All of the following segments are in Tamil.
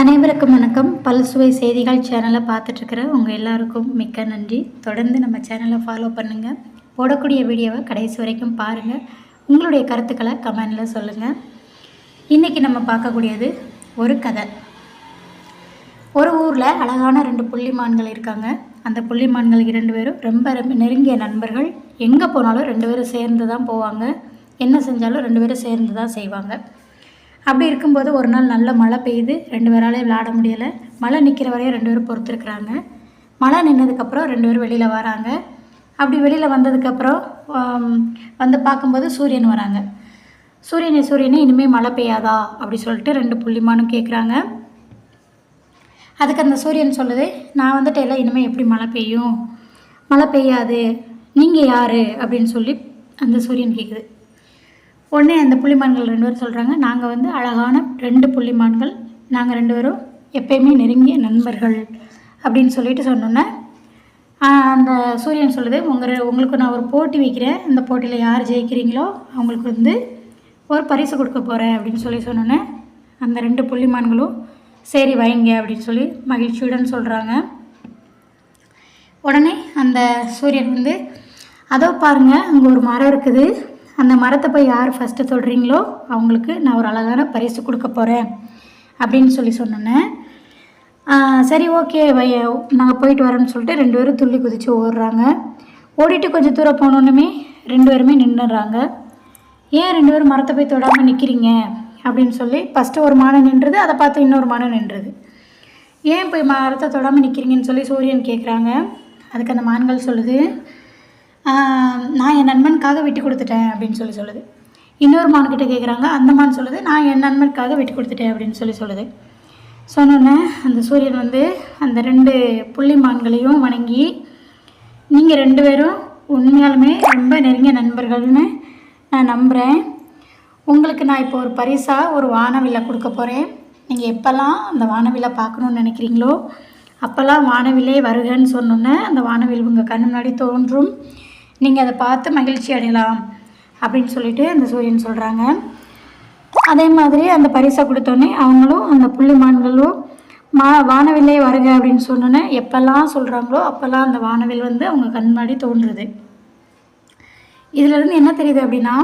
அனைவருக்கும் வணக்கம். பல்சுவை செய்திகள் சேனலை பார்த்துட்ருக்கிற உங்கள் எல்லாருக்கும் மிக்க நன்றி. தொடர்ந்து நம்ம சேனலை ஃபாலோ பண்ணுங்கள் போடக்கூடிய வீடியோவை கடைசி வரைக்கும் பாருங்கள் உங்களுடைய கருத்துக்களை கமெண்டில் சொல்லுங்கள் இன்றைக்கி நம்ம பார்க்கக்கூடியது ஒரு கதை. ஒரு ஊரில் அழகான ரெண்டு புள்ளிமான்கள் இருக்காங்க. அந்த புள்ளிமான்கள் இரண்டு பேரும் ரொம்ப ரொம்ப நெருங்கிய நண்பர்கள். எங்கே போனாலும் ரெண்டு பேரும் சேர்ந்து தான் போவாங்க. என்ன செஞ்சாலும் ரெண்டு பேரும் சேர்ந்து தான் செய்வாங்க. அப்படி இருக்கும்போது ஒரு நாள் நல்ல மழை பெய்யுது ரெண்டு பேராலையும் விளாட முடியலை. மழை நிற்கிற வரையும் ரெண்டு பேரும் பொறுத்துருக்குறாங்க. மழை நின்னதுக்கப்புறம் ரெண்டு பேரும் வெளியில் வராங்க. அப்படி வெளியில் வந்ததுக்கப்புறம் வந்து பார்க்கும்போது சூரியன் வராங்க. சூரியனை சூரியனை இனிமேல் மழை பெய்யாதா? அப்படி சொல்லிட்டு ரெண்டு புள்ளிமானும் கேட்குறாங்க அதுக்கு அந்த சூரியன் சொல்லுது நான் வந்துட்டு எல்லாம் இனிமேல் எப்படி மழை பெய்யும்? மழை பெய்யாது. நீங்கள் யார்? அப்படின்னு சொல்லி அந்த சூரியன் கேட்குது உடனே அந்த புள்ளிமான்கள் ரெண்டு பேரும் சொல்கிறாங்க நாங்கள் வந்து அழகான ரெண்டு புள்ளிமான்கள் நாங்கள் ரெண்டு பேரும் எப்பயுமே நெருங்கிய நண்பர்கள் அப்படின்னு சொல்லிட்டு சொன்னோன்னே அந்த சூரியன் சொல்லுது உங்கள் உங்களுக்கு நான் ஒரு போட்டி வைக்கிறேன். இந்த போட்டியில் யார் ஜெயிக்கிறீங்களோ அவங்களுக்கு வந்து ஒரு பரிசு கொடுக்க போகிறேன் அப்படின்னு சொல்லி சொன்னோன்னே அந்த ரெண்டு புள்ளிமான்களும் சரி வைங்க அப்படின்னு சொல்லி மகிழ்ச்சியுடன் சொல்கிறாங்க உடனே அந்த சூரியன் வந்து அதோ பாருங்கள் அங்கே ஒரு மரம் இருக்குது. அந்த மரத்தை போய் யார் ஃபஸ்ட்டு தொடுறீங்களோ அவங்களுக்கு நான் ஒரு அழகான பரிசு கொடுக்க போகிறேன் அப்படின்னு சொல்லி சொன்னோன்னே சரி ஓகே வைய நாங்கள் போயிட்டு வரோன்னு சொல்லிட்டு ரெண்டு பேரும் துள்ளி குதித்து ஓடுறாங்க. ஓடிட்டு கொஞ்சம் தூரம் போனோன்னுமே ரெண்டு பேருமே நின்றுடுறாங்க ஏன் ரெண்டு பேரும் மரத்தை போய் தொடாமல் நிற்கிறீங்க அப்படின்னு சொல்லி ஃபஸ்ட்டு ஒரு மானம் நின்றுது அதை பார்த்து இன்னொரு மானம் நின்றுது. ஏன் போய் மரத்தை தொடாமல் நிற்கிறீங்கன்னு சொல்லி சூரியன் கேட்குறாங்க அதுக்கு அந்த மான்கள் சொல்லுது நான் என் நண்பனுக்காக விட்டு கொடுத்துட்டேன் அப்படின்னு சொல்லி சொல்லுது. இன்னொரு மான்கிட்ட கேட்குறாங்க அந்த மான் சொல்லுது நான் என் நண்பனுக்காக விட்டு கொடுத்துட்டேன் அப்படின்னு சொல்லி சொல்லுது. சொன்னோன்னே அந்த சூரியன் வந்து அந்த ரெண்டு புள்ளி மான்களையும் வணங்கி நீங்கள் ரெண்டு பேரும் உண்மையாலுமே ரொம்ப நெருங்கிய நண்பர்கள்னு நான் நம்புகிறேன் உங்களுக்கு நான் இப்போ ஒரு பரிசாக ஒரு வானவில்லை கொடுக்க போகிறேன் நீங்கள் எப்போல்லாம் அந்த வானவில்லை பார்க்கணுன்னு நினைக்கிறீங்களோ அப்போல்லாம் வானவிலே வருகன்னு சொன்னோன்னே அந்த வானவில் உங்கள் கண் முன்னாடி தோன்றும். நீங்கள் அதை பார்த்து மகிழ்ச்சி அடையலாம் அப்படின்னு சொல்லிட்டு அந்த சூரியன் சொல்கிறாங்க அதே மாதிரி அந்த பரிசை கொடுத்தோன்னே அவங்களும் அந்த புள்ளிமான்களும் மா வானவில்லே வருக அப்படின்னு சொன்னோன்னே எப்போல்லாம் சொல்கிறாங்களோ அப்போல்லாம் அந்த வானவில் வந்து அவங்க கண் முன்னாடி தோன்றுறது இதிலிருந்து என்ன தெரியுது அப்படின்னா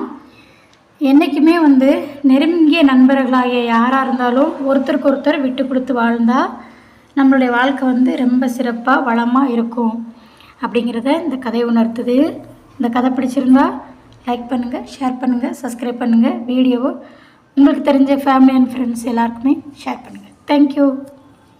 என்றைக்குமே வந்து நெருங்கிய நண்பர்களாகிய யாராக இருந்தாலும் ஒருத்தருக்கு ஒருத்தர் விட்டு கொடுத்து வாழ்ந்தால் நம்மளுடைய வாழ்க்கை வந்து ரொம்ப சிறப்பாக வளமாக இருக்கும். அப்படிங்கிறத இந்த கதை உணர்த்துது. இந்த கதை பிடிச்சிருந்தா லைக் பண்ணுங்கள் ஷேர் பண்ணுங்கள் சப்ஸ்கிரைப் பண்ணுங்கள் வீடியோவை உங்களுக்கு தெரிஞ்ச ஃபேமிலி அண்ட் ஃப்ரெண்ட்ஸ் எல்லாருக்குமே ஷேர் பண்ணுங்கள் தேங்க்யூ